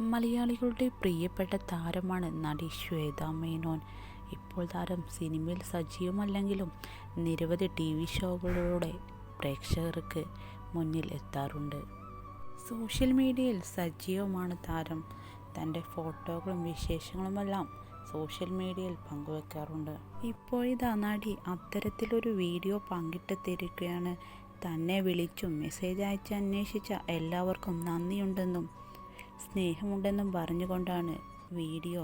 മലയാളികളുടെ പ്രിയപ്പെട്ട താരമാണ് നടി ശ്വേത മേനോൻ. ഇപ്പോൾ താരം സിനിമയിൽ സജീവമല്ലെങ്കിലും നിരവധി ടി വി ഷോകളിലൂടെ പ്രേക്ഷകർക്ക് മുന്നിൽ എത്താറുണ്ട്. സോഷ്യൽ മീഡിയയിൽ സജീവമാണ് താരം. തന്റെ ഫോട്ടോകളും വിശേഷങ്ങളുമെല്ലാം സോഷ്യൽ മീഡിയയിൽ പങ്കുവെക്കാറുണ്ട്. ഇപ്പോഴിതാ നടി അത്തരത്തിലൊരു വീഡിയോ പങ്കിട്ടെത്തിയിരിക്കുകയാണ് തന്നെ വിളിച്ചും മെസ്സേജ് അയച്ച് അന്വേഷിച്ച എല്ലാവർക്കും നന്ദിയുണ്ടെന്നും സ്നേഹമുണ്ടെന്നും പറഞ്ഞുകൊണ്ടാണ് വീഡിയോ.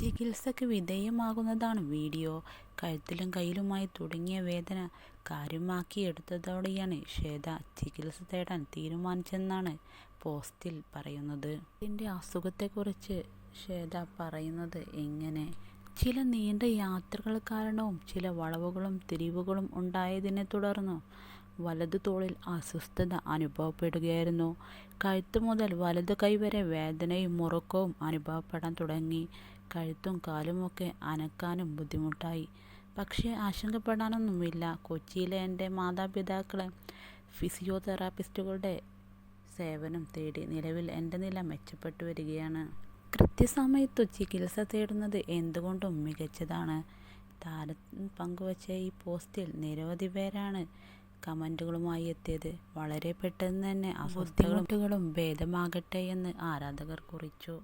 ചികിത്സയ്ക്ക് വിധേയമാകുന്നതാണ് വീഡിയോ. കഴുത്തിലും കയ്യിലുമായി തുടങ്ങിയ വേദന കാര്യമാക്കിയെടുത്തതോടെയാണ് ശ്വേത ചികിത്സ തേടാൻ തീരുമാനിച്ചെന്നാണ് പോസ്റ്റിൽ പറയുന്നത്. ഇതിന്റെ അസുഖത്തെക്കുറിച്ച് ശ്വേത പറയുന്നത് എങ്ങനെ? ചില നീണ്ട യാത്രകൾ കാരണവും ചില വളവുകളും തിരിവുകളും ഉണ്ടായതിനെ തുടർന്നു. വലതു തോളിൽ അസ്വസ്ഥത അനുഭവപ്പെടുകയായിരുന്നു. കഴുത്ത് മുതൽ വലതു കൈ വരെ വേദനയും മുറുക്കവും അനുഭവപ്പെടാൻ തുടങ്ങി. കഴുത്തും കാലുമൊക്കെ അനക്കാനും ബുദ്ധിമുട്ടായി. പക്ഷേ ആശങ്കപ്പെടാനൊന്നുമില്ല. കൊച്ചിയിലെ എന്റെ മാതാപിതാക്കളെ ഫിസിയോതെറാപ്പിസ്റ്റുകളുടെ സേവനം തേടി നിലവിൽ എന്റെ നില മെച്ചപ്പെട്ടു വരികയാണ്. കൃത്യസമയത്തു ചികിത്സ തേടുന്നത് എന്തുകൊണ്ടും മികച്ചതാണ്. താരം പങ്കുവച്ച ഈ പോസ്റ്റിൽ നിരവധി പേരാണ് കമന്റുകളുമായി എത്തിയത് വളരെ പെട്ടെന്ന് തന്നെ. അസ്വസ്ഥകളും ഭേദമാകട്ടെ എന്ന് ആരാധകർ കുറിച്ചു.